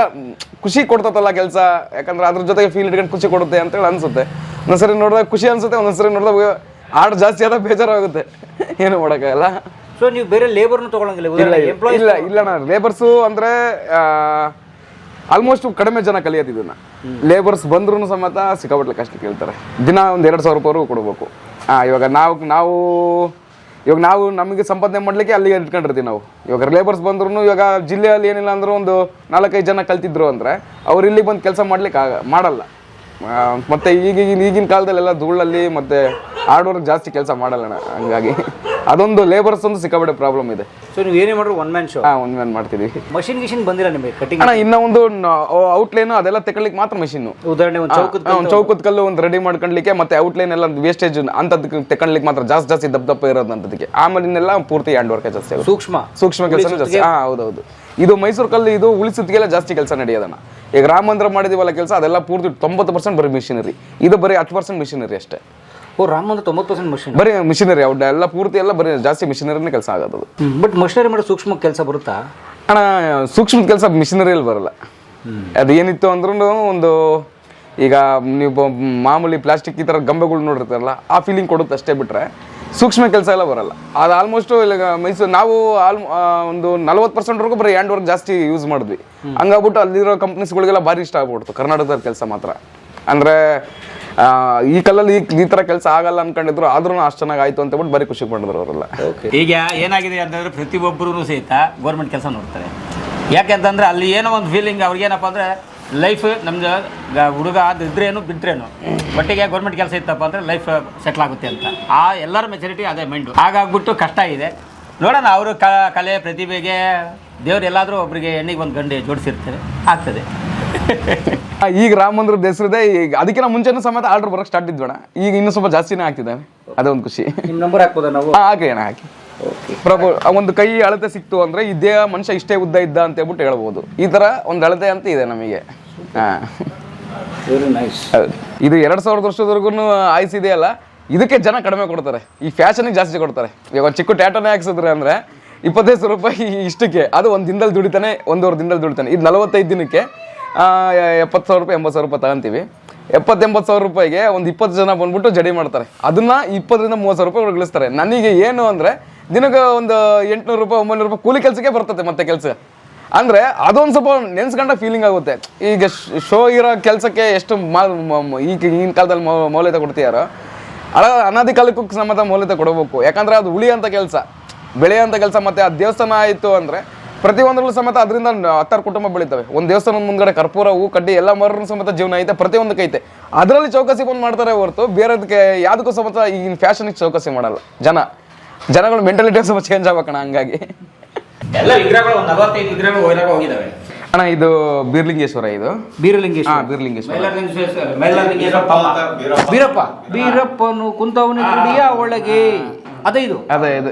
ಖುಷಿ ಕೊಡ್ತತಲ್ಲ ಕೆಲಸ. ಯಾಕಂದ್ರೆ ಅದ್ರ ಜೊತೆಗೆ ಫೀಲ್ ಇಟ್ಕೊಂಡು ಖುಷಿ ಕೊಡುತ್ತೆ ಅಂತೇಳಿ ಅನ್ಸುತ್ತೆ. ಒಂದೊಂದ್ಸರಿ ನೋಡಿದಾಗ ಖುಷಿ ಅನ್ಸುತ್ತೆ ಒಂದೊಂದ್ಸರಿ ನೋಡಿದಾಗ ಹಾಡು ಜಾಸ್ತಿ ಆದಾಗ ಬೇಜಾರಾಗುತ್ತೆ. ಏನು ಮಾಡೋಕ್ಕಾಗಲ್ಲ. ಸೊ ನೀವು ಬೇರೆ ಲೇಬರ್ನು ತಗೊಳಂಗಿಲ್ಲ ಇಲ್ಲ ಇಲ್ಲ ನಾನು ಲೇಬರ್ಸು ಅಂದ್ರೆ ಆಲ್ಮೋಸ್ಟ್ ಕಡಿಮೆ ಜನ ಕಲಿಯೋದು ಇದನ್ನ. ಲೇಬರ್ಸ್ ಬಂದ್ರೂ ಸಮೇತ ಸಿಕ್ಕಾಪಟ್ಟೆ ಕಷ್ಟ ಕೇಳ್ತಾರೆ. ದಿನ ಒಂದು ಎರಡು ಸಾವಿರ ರೂಪಾಯಿ ಕೊಡಬೇಕು. ಆ ಇವಾಗ ನಾವು ನಾವು ಇವಾಗ ನಾವು ನಮಗೆ ಸಂಪಾದನೆ ಮಾಡ್ಲಿಕ್ಕೆ ಅಲ್ಲಿಗೆ ಇಟ್ಕೊಂಡಿರ್ತೀವಿ ನಾವು. ಇವಾಗ ಲೇಬರ್ಸ್ ಬಂದ್ರು ಇವಾಗ ಜಿಲ್ಲೆಯಲ್ಲಿ ಏನಿಲ್ಲ ಅಂದ್ರೂ ಒಂದು ನಾಲ್ಕೈದು ಜನ ಕಲ್ತಿದ್ರು ಅಂದ್ರೆ ಅವ್ರು ಇಲ್ಲಿ ಬಂದು ಕೆಲಸ ಮಾಡ್ಲಿಕ್ಕೆ ಆಗ ಮಾಡಲ್ಲ. ಮತ್ತೆ ಈಗಿನ ಈಗಿನ ಕಾಲದಲ್ಲೆಲ್ಲ ಧೂಳಲ್ಲಿ ಮತ್ತೆ ಹಾರ್ಡ್ ವರ್ಕ್ ಜಾಸ್ತಿ ಕೆಲಸ ಮಾಡಲ್ಲ ಅಣ್ಣ. ಹಂಗಾಗಿ. ಅದೊಂದು ಲೇಬರ್ಸ್ ಒಂದು ಸಿಕ್ಕಾಪಟ್ಟೆ ಪ್ರಾಬ್ಲಮ್ ಇದೆ. ಸೊ ನೀವು ಏನೇ ಮಾಡಿದ್ರು ಒನ್ ಮ್ಯಾನ್ ಶೋ ಹಾಂ ಒನ್ ಮ್ಯಾನ್ ಮಾಡ್ತಿದೀವಿ. ಮಷಿನ್ ಗಿಷಿನ್ ಬಂದಿಲ್ಲ ನಿಮಗೆ ಕಟಿಂಗ್ ಅಣ್ಣ ಇನ್ನ ಒಂದು ಔಟ್ಲೈನ್ ಅದೆಲ್ಲ ತಗೊಳ್ಳಿಕ್ಕೆ ಮಾತ್ರ ಮಷಿನ್ನು ಉದಾಹರಣೆ ಒಂದು ಚೌಕದ ಒಂದು ಚೌಕದ ಕಲ್ಲು ಒಂದು ರೆಡಿ ಮಾಡ್ಕೊಳ್ಲಿಕ್ಕೆ ಮತ್ತೆ ಔಟ್ಲೈನ್ ಎಲ್ಲ ವೇಸ್ಟೇಜ್ ಅಂತದಕ್ಕೆ ತಗೊಳ್ಳಿಕ್ಕೆ ಮಾತ್ರ ಜಾಸ್ತಿ ಜಾಸ್ತಿ ದಪ್ಪ ದಪ್ಪ ಆಮೇಲೆ ಇನ್ನೆಲ್ಲ ಪೂರ್ತಿ ಹ್ಯಾಂಡ್ ವರ್ಕ್ ಜಾಸ್ತಿ ಸೂಕ್ಷ್ಮ. ಸೂಕ್ಷ್ಮ ಕೆಲಸ ಜಾಸ್ತಿ. ಹಾಂ ಹೌದೌದು. ಇದು ಮೈಸೂರು ಕಲ್ಲು ಇದು ಉಳಿಸಿದ್ಗೆಲ್ಲ ಜಾಸ್ತಿ ಕೆಲಸ ನಡೆಯೋದನ್ನ ಈಗ ರಾಮ ಮಂದಿರ ಮಾಡಿದೀವಲ್ಲ ಕೆಲಸ ಅದೆಲ್ಲ ಪೂರ್ತಿ ತೊಂಬತ್ತು ಪರ್ಸೆಂಟ್ ಬರೀ ಮಿಷಿನರಿ ಇದು ಬರೀ ಹತ್ತು ಪರ್ಸೆಂಟ್ ಮಿಷಿನರಿ ಅಷ್ಟೇ. ಓ ರಾಮ ಅಂದ್ರೆ ತೊಂಬತ್ತು ಪರ್ಸೆಂಟ್ ಮಷಿನ್ ಬರೀ ಮಿಷಿನರಿ ಅವ್ರ ಎಲ್ಲ ಪೂರ್ತಿ ಎಲ್ಲ ಬರೀ ಜಾಸ್ತಿ ಮಿಷಿನರಿನೇ ಕೆಲಸ ಆಗೋದು ಬಟ್ ಮಷಿನರಿ ಮಾಡೋ ಸೂಕ್ಷ್ಮ ಕೆಲಸ ಬರುತ್ತಾ? ಅಣ್ಣ ಸೂಕ್ಷ್ಮ ಕೆಲಸ ಮಿಷಿನರಿಯಲ್ಲಿ ಬರಲ್ಲ. ಅದು ಏನಿತ್ತು ಅಂದ್ರೂ ಒಂದು ಈಗ ನೀವು ಮಾಮೂಲಿ ಪ್ಲಾಸ್ಟಿಕ್ ಈ ಥರ ಗಂಬೆಗಳು ನೋಡಿರ್ತಾರಲ್ಲ ಆ ಫೀಲಿಂಗ್ ಕೊಡುತ್ತೆ ಅಷ್ಟೇ ಬಿಟ್ಟರೆ ಸೂಕ್ಷ್ಮ ಕೆಲಸ ಎಲ್ಲ ಬರಲ್ಲ. ಅದು ಆಲ್ಮೋಸ್ಟು ಇಲ್ಲಿ ಮೈಸೂರು ನಾವು ಆಲ್ ಒಂದು ನಲ್ವತ್ತು ಪರ್ಸೆಂಟ್ವರೆಗೂ ಬರೀ ಹ್ಯಾಂಡ್ ವರ್ಕ್ ಜಾಸ್ತಿ ಯೂಸ್ ಮಾಡಿದ್ವಿ. ಹಂಗಾಗ್ಬಿಟ್ಟು ಅಲ್ಲಿರೋ ಕಂಪ್ನೀಸ್ಗಳಿಗೆಲ್ಲ ಭಾರಿ ಇಷ್ಟ ಆಗ್ಬಿಡ್ತು ಕರ್ನಾಟಕದ ಕೆಲಸ ಮಾತ್ರ. ಅಂದರೆ ಈ ಕಲ್ಲಲ್ಲಿ ಈ ಈ ಥರ ಕೆಲಸ ಆಗಲ್ಲ ಅನ್ಕೊಂಡಿದ್ರು ಆದ್ರೂ ಅಷ್ಟು ಚೆನ್ನಾಗಿ ಆಯ್ತು ಅಂತ ಬಿಟ್ಟು ಬರೀ ಖುಷಿ ಪಡೆದ್ರು ಅವರೆಲ್ಲ. ಈಗ ಏನಾಗಿದೆ ಅಂತಂದ್ರೆ ಪ್ರತಿಯೊಬ್ಬರೂ ಸಹಿತ ಗೌರ್ಮೆಂಟ್ ಕೆಲಸ ನೋಡ್ತಾರೆ. ಯಾಕೆಂತಂದ್ರೆ ಅಲ್ಲಿ ಏನೋ ಒಂದು ಫೀಲಿಂಗ್ ಅವ್ರಿಗೇನಪ್ಪ ಅಂದರೆ ಲೈಫ್ ನಮ್ದು ಗ- ಹುಡುಗ ಅದು ಇದ್ರೇನು ಬಿದ್ರೇನು. ಒಟ್ಟಿಗೆ ಗೌರ್ಮೆಂಟ್ ಕೆಲಸ ಇತ್ತಪ್ಪ ಅಂದರೆ ಲೈಫ್ ಸೆಟ್ಲ್ ಆಗುತ್ತೆ ಅಂತ. ಆ ಎಲ್ಲರ ಮೆಚುರಿಟಿ ಅದೇ ಮೈಂಡು ಹಾಗಾಗ್ಬಿಟ್ಟು ಕಷ್ಟ ಇದೆ. ನೋಡೋಣ ಅವರು ಕ ಕಲೆ ಪ್ರತಿಭೆಗೆ ದೇವ್ರು ಎಲ್ಲಾದರೂ ಒಬ್ಬರಿಗೆ ಹೆಣ್ಣಿಗೆ ಒಂದು ಗಂಡು ಜೋಡಿಸಿರ್ತಾರೆ ಆಗ್ತದೆ. ಆ, ಈಗ ರಾಮ ಮಂದಿರದ ಹೆಸರಿದೆ ಈಗ ಅದಕ್ಕಿಂತ ಮುಂಚೆನೂ ಸಮೇತ ಆರ್ಡರ್ ಬರೋಕ್ಕೆ ಸ್ಟಾರ್ಟ್ ಇದ್ವಣ ಈಗ ಇನ್ನೂ ಸ್ವಲ್ಪ ಜಾಸ್ತಿನೇ ಆಗ್ತಿದ್ದಾವೆ. ಅದೇ ಒಂದು ಖುಷಿ. ನಿಮ್ಮ ನಂಬರ್ ಹಾಕ್ಬೋದಾ ನಾವು? ಹಾಕಿ ಅಣ್ಣ ಹಾಕಿ. ಪ್ರಭು ಒಂದು ಕೈ ಅಳತೆ ಸಿಕ್ತು ಅಂದ್ರೆ ಇದೇ ಮನುಷ್ಯ ಇಷ್ಟೇ ಉದ್ದ ಇದ್ದ ಅಂತ ಹೇಳ್ಬಿಟ್ಟು ಹೇಳ್ಬೋದು. ಈ ತರ ಒಂದು ಅಳತೆ ಅಂತ ಇದೆ ನಮಗೆ. ಇದು ಎರಡ್ ಸಾವಿರದ ವರ್ಷದವರೆಗೂ ಆಯ್ಸಿದೆಯಲ್ಲ ಇದಕ್ಕೆ ಜನ ಕಡಿಮೆ ಕೊಡ್ತಾರೆ. ಈ ಫ್ಯಾಷನ್ಗೆ ಜಾಸ್ತಿ ಕೊಡ್ತಾರೆ. ಇವಾಗ ಒಂದು ಚಿಕ್ಕ ಟ್ಯಾಟೋನೇ ಹಾಕ್ಸಿದ್ರೆ ಅಂದ್ರೆ ಇಪ್ಪತ್ತೈದು ಸಾವಿರ ರೂಪಾಯಿ ಇಷ್ಟಕ್ಕೆ. ಅದು ಒಂದು ದಿನದಲ್ಲಿ ದುಡಿತಾನೆ ಒಂದೂವರೆ ದಿನದಲ್ಲಿ ದುಡಿತಾನೆ. ಇದು ನಲವತ್ತೈದು ದಿನಕ್ಕೆ ಎಪ್ಪತ್ತು ಸಾವಿರ ರೂಪಾಯಿ ಎಂಬತ್ತು ಸಾವಿರ ರೂಪಾಯಿ ತಗೊಂತೀವಿ. ಎಪ್ಪತ್ತೆಂಬತ್ತು ಸಾವಿರ ರೂಪಾಯಿಗೆ ಒಂದು ಇಪ್ಪತ್ತು ಜನ ಬಂದ್ಬಿಟ್ಟು ಜಡಿ ಮಾಡ್ತಾರೆ. ಅದನ್ನ ಇಪ್ಪತ್ತರಿಂದ ಮೂವತ್ತು ಸಾವಿರ ರೂಪಾಯಿ ಗಳಿಸ್ತಾರೆ ನನಗೆ ಏನು ಅಂದ್ರೆ ದಿನಕ್ಕೆ ಒಂದು ಎಂಟ್ನೂರು ರೂಪಾಯಿ, ಒಂಬೈನೂರು ರೂಪಾಯಿ ಕೂಲಿ ಕೆಲಸಕ್ಕೆ ಬರ್ತದೆ ಮತ್ತೆ ಕೆಲಸ. ಅಂದ್ರೆ ಅದೊಂದು ಸ್ವಲ್ಪ ನೆನ್ಸ್ಕೊಂಡ ಫೀಲಿಂಗ್ ಆಗುತ್ತೆ. ಈಗ ಶೋ ಇರೋ ಕೆಲಸಕ್ಕೆ ಎಷ್ಟು ಮಾ- ಮ- ಮ- ಈಗ ಈಗಿನ ಕಾಲದಲ್ಲಿ ಮೌಲ್ಯತೆ ಕೊಡ್ತೀಯಾರೋ ಅಳ, ಅನಾದಿ ಕಾಲಕ್ಕೂ ಸಮೇತ ಮೌಲ್ಯತೆ ಕೊಡಬೇಕು. ಯಾಕಂದ್ರೆ ಅದು ಉಳಿಯೋಂಥ ಕೆಲಸ. ಬೆಳೆಯೋಂಥ ಕೆಲಸ ಮತ್ತೆ ಆ ದೇವಸ್ಥಾನ ಆಯಿತು ಅಂದ್ರೆ ಪ್ರತಿಯೊಂದರಲ್ಲೂ ಸಮೇತ ಅದರಿಂದ ಹತ್ತಾರು ಕುಟುಂಬ ಬೆಳಿತವೆ. ಒಂದು ದೇವಸ್ಥಾನದ ಮುಂದ್ಗಡೆ ಕರ್ಪೂರ, ಹೂ, ಕಡ್ಡಿ ಎಲ್ಲ ಮರನು ಸಮೇತ ಜೀವನ ಐತೆ, ಪ್ರತಿಯೊಂದಕ್ಕೆ ಐತೆ. ಅದರಲ್ಲಿ ಚೌಕಸಿ ಬಂದು ಮಾಡ್ತಾರೆ ಹೊರತು, ಬೇರೆದಕ್ಕೆ ಯಾವುದಕ್ಕೂ ಸಮೇತ ಈಗಿನ ಫ್ಯಾಷನಿಗೆ ಚೌಕಸಿ ಮಾಡಲ್ಲ ಜನ. ಜನಗಳ ಮೆಂಟಾಲಿಟಿ ಸ್ವಲ್ಪ ಚೇಂಜ್ ಆಗ್ಬೇಕಣ ಹಂಗಾಗಿ. ಎಲ್ಲ ವಿಗ್ರಹಗಳು ಒಂದು ನಲವತ್ತೈದು ವಿಗ್ರಹಗಳು ಹೋಗಿದಾಗ ಹೋಗಿದ್ದಾವೆ. ಅಣ್ಣ ಇದು ಬೀರ್ಲಿಂಗೇಶ್ವರ ಇದು. ಬಿರ್ಲಿಂಗೇಶ್ವರ. ಹಾ ಬೀರ್ಲಿಂಗೇಶ್ವರ. ಬೀರಪ್ಪ. ಬೀರಪ್ಪನು ಕುಂತವನ ಗುಡಿಯ ಒಳಗೆ. ಅದೇ ಇದು. ಅದೇ ಇದು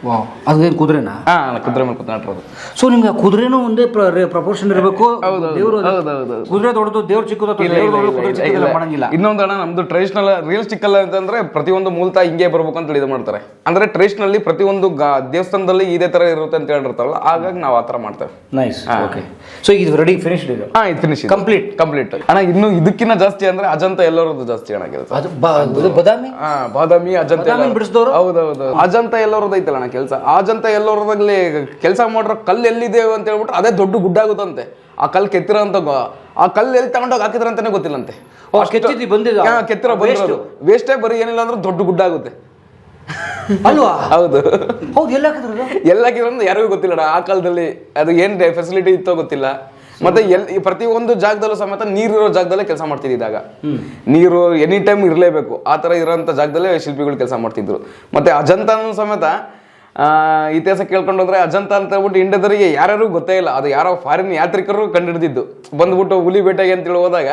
ವಾವ್ ಅದೇನು ಕುದುರೆನಾ? ಹಾ ಕುದುರೆ ಮೇಲೆ ಕೂತ್ಕೊಂಡ್ರದು ಸೊ ನಿಮ್ಗೆ ಆ ಕುದುರೆನೂ ಒಂದೇ ಪ್ರಪೋರ್ಷನ್ ಇರಬೇಕು? ದೇವರು ಹೌದು, ಹೌದು. ಕುದುರೆ ದೊಡ್ಡದು ದೇವ್ರ ಚಿಕ್ಕದು ಅಥವಾ ದೇವ್ರು ದೊಡ್ಡದು ಕುದುರೆ ಚಿಕ್ಕದು ಮಾಡಂಗಿಲ್ಲ? ಇನ್ನೊಂದು ಅಣ್ಣ ನಮ್ದು ಟ್ರೆಡಿಷನಲ್ ರಿಯಲಿಸ್ಟಿಕ್ ಅಲ್ಲ ಅಂತಂದ್ರೆ ಪ್ರತಿಯೊಂದು ಮೂಲತಃ ಹಿಂಗೆ ಬರ್ಬೇಕು ಅಂತ ಇದು ಮಾಡ್ತಾರೆ. ಅಂದ್ರೆ ಟ್ರೆಡಿಷನಲ್ಲಿ ಪ್ರತಿಯೊಂದು ಗಾ- ದೇವಸ್ಥಾನದಲ್ಲಿ ಇದೇ ತರ ಇರುತ್ತೆ ಅಂತ ಹೇಳಿರ್ತಾರಲ್ಲ ಹಾಗಾಗಿ ನಾವು ಆ ಮಾಡ್ತೇವೆ. ನೈಸ್ ಓಕೆ ಸೊ ಇದು ರೆಡಿ ಫಿನಿಶ್ಡ್ ಇದು? ಹಾ ಇದು ಫಿನಿಶ್ Complete. ಕಂಪ್ಲೀಟ್ ಅಣ್ಣ ಇನ್ನು ಇದಕ್ಕಿಂತ ಜಾಸ್ತಿ ಅಂದ್ರೆ ಅಜಂತ ಎಲ್ಲರದ್ದು ಜಾಸ್ತಿ ಅಣ್ಣ ಕೆಲಸ ಅದು ಬ- ಇದು ಬದಾಮಿ? ಹಾ ಬಾದಾಮಿ ಅಜಂತ ಬಾದಾಮಿ ಬಿಡ್ಸದೋರು ಬಿಡಿಸ್ದವ್ರು? ಹೌದೌದು. ಅಜಂತ ಎಲ್ಲರದ್ದು ಐತಲ್ಲ ಅಣ್ಣ ಕೆಲಸ. ಆಜಂತ ಎಲ್ಲರಲ್ಲಿ ಕೆಲಸ ಮಾಡಿರೋ ಕಲ್ಲು ಎಲ್ಲಿದೆ ಅಂತ ಹೇಳ್ಬಿಟ್ಟು ಅದೇ ದೊಡ್ಡ ಗುಡ್ಡ ಆಗುತ್ತಂತೆ ಆ ಕಲ್ಲು ಕೆತ್ತಿರೋ ಅಂತ ಆ ಕಲ್ಲು ಎಲ್ಲಿ ತಗೊಂಡೋಗಿ ಹಾಕಿದ್ರ ಅಂತಾನೆ ಗೊತ್ತಿಲ್ಲಂತೆ ಕೆತ್ತಿರೋ ಬಂದಿರೋದು. ವೇಸ್ಟೇ ಬರೀ ಏನಿಲ್ಲ ಅಂದ್ರೆ ದೊಡ್ಡ ಗುಡ್ಡ ಆಗುತ್ತೆ ಅಲ್ವಾ? ಹೌದು. ಹೌದು ಎಲ್ಲ ಹಾಕಿದ್ರು ಅದು? ಎಲ್ಲ ಹಾಕಿದ್ರೆ ಯಾರಿಗೂ ಗೊತ್ತಿಲ್ಲ. ಆ ಕಾಲದಲ್ಲಿ ಅದು ಏನ್ ಫೆಸಿಲಿಟಿ ಇತ್ತೋ ಗೊತ್ತಿಲ್ಲ. ಮತ್ತೆ ಎಲ್ ಒಂದು ಜಾಗದಲ್ಲೂ ಸಮೇತ ನೀರಿರೋ ಜಾಗದಲ್ಲೇ ಕೆಲಸ ಮಾಡ್ತಿದ್ದಾಗ ನೀರು ಎನಿ ಟೈಮ್ ಇರಲೇಬೇಕು. ಆ ತರ ಇರೋಂಥ ಜಾಗದಲ್ಲೇ ಶಿಲ್ಪಿಗಳು ಕೆಲಸ ಮಾಡ್ತಿದ್ರು. ಮತ್ತೆ ಅಜಂತನೂ ಸಮೇತ ಆ, ಇತಿಹಾಸ ಕೇಳ್ಕೊಂಡು ಹೋದ್ರೆ ಅಜಂತ ಅಂತ ಹೇಳ್ಬಿಟ್ಟು ಇಂಡಿಯಾದವರಿಗೆ ಯಾರ್ಯಾರು ಗೊತ್ತೇ ಇಲ್ಲ. ಅದು ಯಾರೋ ಫಾರಿನ್ ಯಾತ್ರಿಕರು ಕಂಡುಹಿಡಿದಿದ್ದು. ಬಂದ್ಬಿಟ್ಟು ಹುಲಿ ಬೇಟೆಗೆ ಅಂತೇಳಿ ಹೋದಾಗ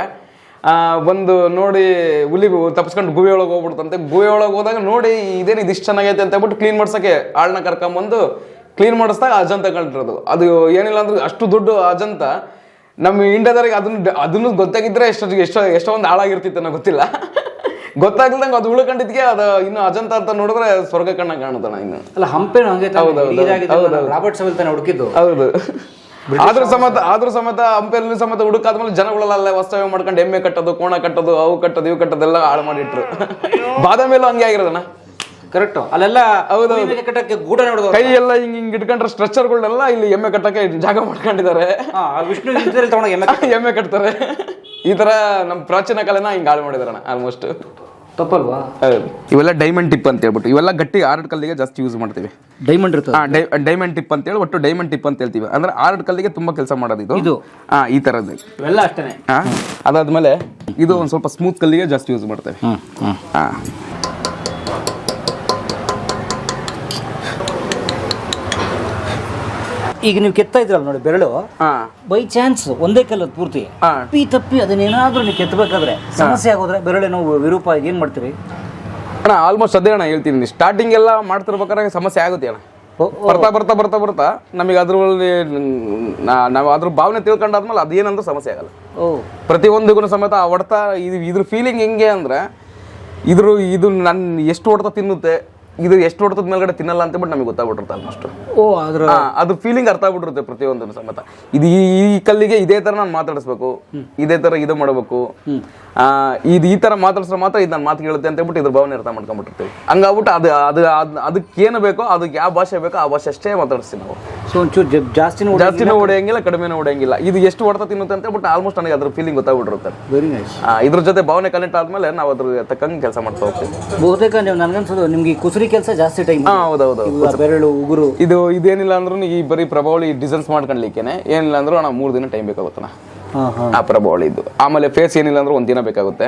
ಬಂದು ನೋಡಿ ಹುಲಿ ತಪ್ಪಿಸ್ಕೊಂಡು ಗುಹೆ ಒಳಗೆ ಹೋಗ್ಬಿಡ್ತಂತೆ. ಗುಹೆ ಒಳಗೆ ಹೋದಾಗ ನೋಡಿ ಇದೇನು ಇದಿಷ್ಟು ಚೆನ್ನಾಗೈತೆ ಅಂತ ಹೇಳ್ಬಿಟ್ಟು ಕ್ಲೀನ್ ಮಾಡ್ಸೋಕ್ಕೆ ಆಳ್ನ ಕರ್ಕೊಂಬಂದು ಕ್ಲೀನ್ ಮಾಡಿಸ್ದಾಗ ಅಜಂತ ಕಂಡಿರೋದು. ಅದು ಏನಿಲ್ಲ ಅಂದ್ರೆ ಅಷ್ಟು ದೊಡ್ಡ ಅಜಂತ, ನಮ್ಮ ಇಂಡಿಯಾದವರಿಗೆ ಅದನ್ನು ಅದನ್ನು ಗೊತ್ತಾಗಿದ್ರೆ ಎಷ್ಟು, ಎಷ್ಟೋ ಎಷ್ಟೋ ಒಂದು ಹಾಳಾಗಿರ್ತಿತ್ತು ಅನ್ನೋ ಗೊತ್ತಿಲ್ಲ. ಗೊತ್ತಾಗ್ಲಂಗೆ ಅದು ಉಳ್ಕೊಂಡಿದ್ಗೆ ಅದು ಇನ್ನು ಅಜಂತ ಅಂತ ನೋಡಿದ್ರೆ ಸ್ವರ್ಗ ಕಣ್ಣ ಕಾಣುತ್ತಣ್ಣ ಇನ್ನು. ಅಲ್ಲ ಹಂಪೆ ಹಂಗೆ. ರಾಬರ್ಟ್ ಸವೆಲ್ ತಾನೆ ಹುಡುಕಿದ್ದು. ಹೌದು. ಆದ್ರೂ ಸಮೇತ ಆದ್ರೂ ಸಮೇತ ಹಂಪೆಲ್ಲೂ ಸಮೇತ ಹುಡುಕಾದ್ಮೇಲೆ ಜನಗಳಲ್ಲ ಅಲ್ಲೇ ವಾಸ್ತವ್ಯ ಮಾಡ್ಕೊಂಡು ಎಮ್ಮೆ ಕಟ್ಟೋದು ಕೋಣ ಕಟ್ಟೋದು ಅವು ಕಟ್ಟೋದು ಇವು ಕಟ್ಟೋದೆಲ್ಲ ಹಾಳು ಮಾಡಿಟ್ರು. ಬಾದಾಮಿಯಲ್ಲೂ ಹಂಗೆ ಆಗಿರೋದಣ್ಣ. ಕರೆಕ್ಟ್ ಅಲ್ಲೆಲ್ಲ ಹೌದು, ಕಟ್ಟಕ್ಕೆ ಗೂಡ ನೋಡಿದ್ರು ಕೈ ಎಲ್ಲ ಹಿಂಗ್ ಹಿಂಗ್ ಇಟ್ಕೊಂಡ್ರೆ ಸ್ಟ್ರೆಚರ್ಗಳನ್ನೆಲ್ಲ ಇಲ್ಲಿ ಎಮ್ಮೆ ಕಟ್ಟಕ್ಕೆ ಜಾಗ ಮಾಡ್ಕೊಂಡಿದ್ದಾರೆ. ವಿಷ್ಣು ಎಮ್ಮೆ ಎಮ್ಮೆ ಕಟ್ತಾರೆ. ಈ ತರ ನಮ್ಮ ಪ್ರಾಚೀನ ಕಾಲನ ಹಿಂಗ್ ಹಾಳು ಮಾಡಿದಾರಣ ಆಲ್ಮೋಸ್ಟ್ ತಪ್ಪಲ್ವಾ? ಇವೆಲ್ಲ ಡೈಮಂಡ್ ಟಿಪ್ ಅಂತ ಹೇಳ್ಬಿಟ್ಟು ಇವೆಲ್ಲ ಗಟ್ಟಿ ಆರ್ಡ್ ಕಲ್ಲಿಗೆ ಜಾಸ್ತಿ ಯೂಸ್ ಮಾಡ್ತೀವಿ. ಡೈಮಂಡ್ ಇರ್ತದೆ? ಡೈಮಂಡ್ ಟಿಪ್ ಅಂತ ಹೇಳಿ ಒಟ್ಟು ಡೈಮಂಡ್ ಟಿಪ್ ಅಂತ ಹೇಳ್ತೀವಿ. ಅಂದ್ರೆ ಆರ್ಡ್ ಕಲ್ಲಿಗೆ ತುಂಬಾ ಕೆಲಸ ಮಾಡೋದು ಇದು. ಇದು? ಹಾ ಈ ತರದ್ದು. ಇವೆಲ್ಲ ಅಷ್ಟೇ ಹಾ ಅದಾದ್ಮೇಲೆ ಇದು ಒಂದು ಸ್ವಲ್ಪ ಸ್ಮೂತ್ ಕಲ್ಲಿಗೆ ಜಾಸ್ತಿ ಯೂಸ್ ಮಾಡ್ತೇವೆ. ಹಾ ಈಗ ನೀವು ಕೆತ್ತಾ ಇದ್ರಲ್ಲ ನೋಡಿ ಬೆರಳು ಹಾ. ಬೈ ಚಾನ್ಸ್ ಒಂದೇ ಕಲ್ಲ ಪೂರ್ತಿ. ತಪ್ಪಿ ತಪ್ಪಿ ಅದನ್ನೇನಾದ್ರೂ ನೀವು ಕೆತ್ತಬೇಕಾದ್ರೆ ಸಮಸ್ಯೆ ಆಗೋದ್ರೆ ಬೆರಳೇನೋ ವಿರೂಪ ಏನ್ ಮಾಡ್ತೀರಿ? ಅಣ್ಣ ಆಲ್ಮೋಸ್ಟ್ ಅದೇ ಅಣ್ಣ ಹೇಳ್ತೀನಿ ಸ್ಟಾರ್ಟಿಂಗ್ ಎಲ್ಲ ಮಾಡ್ತಿರ್ಬೇಕಾದ್ರೆ ಸಮಸ್ಯೆ ಆಗುತ್ತೆ ಅಣ್ಣ. ಬರ್ತಾ ಬರ್ತಾ ಬರ್ತಾ ಬರ್ತಾ ನಮಗೆ ಅದ್ರಲ್ಲಿ ನಾವು ಅದ್ರ ಭಾವನೆ ತಿಳ್ಕೊಂಡಾದ್ಮೇಲೆ ಅದೇನಂದ್ರೂ ಸಮಸ್ಯೆ ಆಗಲ್ಲ. ಪ್ರತಿಯೊಂದಿಗೂ ಸಮೇತ ಆ ಹೊಡ್ತಾ ಇದು ಇದ್ರ ಫೀಲಿಂಗ್ ಹೆಂಗೆ ಅಂದ್ರೆ ಇದ್ರ ಇದು ನನ್ನ ಎಷ್ಟು ಹೊಡ್ತಾ ತಿನ್ನುತ್ತೆ ಇದು ಎಷ್ಟು ಹೊಡ್ತದ ಮೇಲ್ಗಡೆ ತಿನ್ನಲ್ಲ ಅಂತ ಬಿಟ್ಟು ನಮಗೆ ಗೊತ್ತಾಗ್ಬಿಟ್ಟಿರುತ್ತೆ ಆಲ್ಮೋಸ್ಟ್ ಓ ಅದ್ರ ಅದು ಫೀಲಿಂಗ್ ಅರ್ಥ ಆಗ್ಬಿಟ್ಟಿರುತ್ತೆ ಪ್ರತಿಯೊಂದು ಸಮೇತ. ಇದು ಈ ಕಲ್ಲಿಗೆ ಇದೇ ತರ ನಾನು ಮಾತಾಡಿಸ್ಬೇಕು ಇದೇ ತರ ಇದು ಮಾಡಬೇಕು. ಆ, ಇದು ಈ ತರ ಮಾತಾಡ್ಸ್ರೆ ಮಾತ್ರ ಇದು ನಾನು ಮಾತು ಕೇಳುತ್ತೆ ಅಂತ ಹೇಳ್ಬಿಟ್ಟು ಇದ್ರ ಭಾವನೆ ಅರ್ಥ ಮಾಡ್ಕೊಂಡ್ಬಿಟ್ಟಿರ್ತೀವಿ. ಹಂಗಾಗ್ಬಿಟ್ಟು ಅದು ಅದು ಅದ್- ಅದಕ್ಕೆ ಏನು ಬೇಕೋ ಅದಕ್ಕೆ ಯಾವ ಭಾಷೆ ಬೇಕೋ ಆ ಭಾಷೆ ಅಷ್ಟೇ ಮಾತಾಡಿಸ್ತೀವಿ ನಾವು. ಸೊ ಒಂಚೂರು ಜಾಸ್ತಿ ಜಾಸ್ತಿನೂ ಜಾಸ್ತಿನೂ ಹೊಡೆಯಂಗಿಲ್ಲ ಕಡಿಮೆನೂ ಹೊಡೆಯಂಗಿಲ್ಲ. ಇದು ಎಷ್ಟು ಹೊಡೆತ ತಿನ್ನುತ್ತೆ ಅಂತ ಬಟ್ ಆಲ್ಮೋಸ್ಟ್ ನನಗೆ ಅದ್ರ ಫೀಲಿಂಗ್ ಗೊತ್ತಾಗ್ಬಿಟ್ಟಿರುತ್ತೆ. ವೆರಿ ನೈಸ್ ಇದ್ರ ಜೊತೆ ಭಾವನೆ ಕನೆಕ್ಟ್ ಆದ್ಮೇಲೆ ನಾವು ಅದ್ರ ತಕ್ಕಂಗೆ ಕೆಲಸ ಮಾಡ್ತಾ ಹೋಗ್ತೀವಿ. ಬಹುತೇಕ ನೀವು ನನಗನ್ಸೋದು ನಿಮ್ಗೆ ಈ ಕುಸುರಿ ಕೆಲಸ ಜಾಸ್ತಿ ಟೈಮ್ ಹಾ ಹೌದೌದು. ಬೆರಳು ಉಗುರು. ಇದು ಇದೇನಿಲ್ಲ ಅಂದ್ರೂ ಈ ಬರೀ ಪ್ರಭಾವಳಿ ಡಿಸೈನ್ಸ್ ಮಾಡ್ಕೊಳ್ಲಿಕ್ಕೇನೆ ಏನಿಲ್ಲ ಅಂದ್ರೂ ನಾವು ಮೂರು ದಿನ ಟೈಮ್ ಬೇಕಾಗುತ್ತೆ ಆ ಪ್ರಭಾವಳಿ ಇದು. ಆಮೇಲೆ ಫೇಸ್ ಏನಿಲ್ಲ ಅಂದ್ರೆ ಒಂದು ದಿನ ಬೇಕಾಗುತ್ತೆ.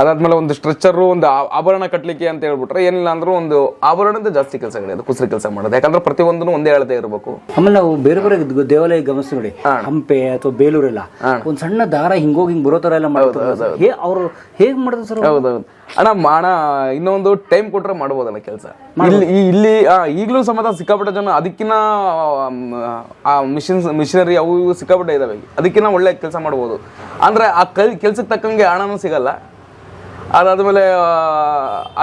ಅದಾದ್ಮೇಲೆ ಒಂದು ಸ್ಟ್ರೆಚ್ಚರು ಒಂದು ಆಭರಣ ಕಟ್ಟಲಿಕ್ಕೆ ಅಂತ ಹೇಳ್ಬಿಟ್ರೆ ಏನಿಲ್ಲ ಅಂದ್ರೂ ಒಂದು ಆಭರಣದ ಜಾಸ್ತಿ ಕೆಲಸಗಳಿದೆ ಕುಸ್ರಿ ಕೆಲಸ ಮಾಡೋದು. ಯಾಕಂದ್ರೆ ಪ್ರತಿಯೊಂದನ್ನು ಒಂದೇ ಅಳತೆ ಇರಬೇಕು. ಆಮೇಲೆ ನಾವು ಬೇರೆ ಬೇರೆ ದೇವಾಲಯ ಗಮನಿಸಿ ನೋಡಿ. ಹಂಪೆ ಅಥವಾ ಬೇಲೂರೆಲ್ಲ. ಒಂದು ಸಣ್ಣ ದಾರ ಹಿಂಗೋಗಿ ಹಿಂಗ್ ಬರೋ ತರ ಎಲ್ಲ ಮಾಡ್ತಾರೆ ಹೇ ಅವ್ರು ಹೇಗ್ ಮಾಡಿದ್ರು ಸರ್ ಹೌದೌದು ಅಣ್ಣ ಅಣ್ಣ ಇನ್ನೊಂದು ಟೈಮ್ ಕೊಟ್ರೆ ಮಾಡ್ಬೋದಲ್ಲ ಕೆಲಸ. ಇಲ್ಲಿ ಇಲ್ಲಿ ಈಗಲೂ ಸಮೇತ ಸಿಕ್ಕಾಪಟ್ಟೆ ಜನ ಅದಕ್ಕಿನ್ನ ಆ ಮಿಷಿನ್ಸ್ ಮಿಷಿನರಿ ಅವು ಇವು ಸಿಕ್ಕಾಪಟ್ಟೆ ಇದಾವೆ. ಅದಕ್ಕಿನ್ನ ಒಳ್ಳೆ ಕೆಲಸ ಮಾಡ್ಬೋದು. ಅಂದರೆ ಆ ಕಲ್ ಕೆಲ್ಸಕ್ಕೆ ತಕ್ಕಂಗೆ ಹಣನೂ ಸಿಗಲ್ಲ. ಅದಾದಮೇಲೆ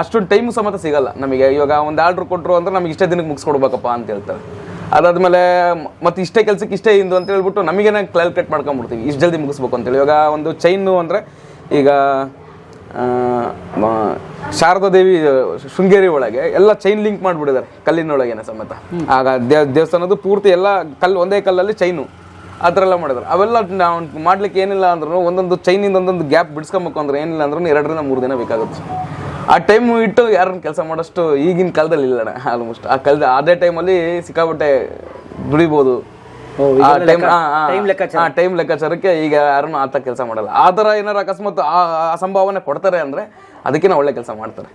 ಅಷ್ಟು ಅಷ್ಟೊಂದು ಟೈಮ್ ಸಮೇತ ಸಿಗಲ್ಲ ನಮಗೆ. ಇವಾಗ ಒಂದು ಆರ್ಡ್ರ್ ಕೊಟ್ಟರು ಅಂದ್ರೆ ನಮಗೆ ಇಷ್ಟೇ ದಿನಕ್ಕೆ ಮುಗಿಸ್ಕೊಡ್ಬೇಕಪ್ಪ ಅಂತ ಹೇಳ್ತಾರೆ. ಅದಾದ್ಮೇಲೆ ಮತ್ತೆ ಇಷ್ಟೇ ಕೆಲಸಕ್ಕೆ ಇಷ್ಟೇ ಇಂದು ಅಂತ ಹೇಳ್ಬಿಟ್ಟು ನಮಗೇನೆ ಕ್ಲಾರಿಕೇಟ್ ಮಾಡ್ಕೊಂಡ್ಬಿಡ್ತೀವಿ. ಇಷ್ಟು ಜಲ್ದಿ ಮುಗಿಸ್ಬೇಕು ಅಂತೇಳಿ ಇವಾಗ ಒಂದು ಚೈನು ಅಂದರೆ ಈಗ ಶಾರದಾ ದೇವಿ ಶೃಂಗೇರಿ ಒಳಗೆ ಎಲ್ಲ ಚೈನ್ ಲಿಂಕ್ ಮಾಡಿಬಿಟ್ಟಿದ್ದಾರೆ ಕಲ್ಲಿನೊಳಗೇನೆ ಸಮೇತ. ಆಗ ದೇವ್ ದೇವಸ್ಥಾನದ್ದು ಪೂರ್ತಿ ಎಲ್ಲ ಕಲ್ಲು, ಒಂದೇ ಕಲ್ಲಲ್ಲಿ ಚೈನು ಆ ಥರ ಎಲ್ಲ ಮಾಡಿದ್ರು ಅವೆಲ್ಲ ನಾವು ಮಾಡ್ಲಿಕ್ಕೆ ಏನಿಲ್ಲ ಅಂದ್ರೂ, ಒಂದೊಂದು ಚೈನಿಂದ ಒಂದೊಂದು ಗ್ಯಾಪ್ ಬಿಡಿಸ್ಕೊಬೇಕು ಅಂದ್ರೆ ಏನಿಲ್ಲ ಅಂದ್ರೂ ಎರಡರಿಂದ ಮೂರು ದಿನ ಬೇಕಾಗುತ್ತೆ. ಆ ಟೈಮ್ ಇಟ್ಟು ಯಾರನ್ನ ಕೆಲಸ ಮಾಡೋಷ್ಟು ಈಗಿನ ಕಾಲದಲ್ಲಿ ಇಲ್ಲ ಆಲ್ಮೋಸ್ಟ್ ಆ ಕಾಲದ, ಅದೇ ಟೈಮಲ್ಲಿ ಸಿಕ್ಕಾಪಟ್ಟೆ ದುಡಿಬೋದು. ಟೈಮ್ ಲೆಕ್ಕಾಚಾರಕ್ಕೆ ಈಗ ಯಾರನ್ನು ಆತ ಕೆಲಸ ಮಾಡಲ್ಲ. ಆ ಥರ ಏನಾರು ಅಕಸ್ಮಾತ್ ಆ ಆ ಸಂಭಾವನೆ ಕೊಡ್ತಾರೆ ಅಂದ್ರೆ ಅದಕ್ಕಿಂತ ಒಳ್ಳೆ ಕೆಲಸ ಮಾಡ್ತಾರೆ.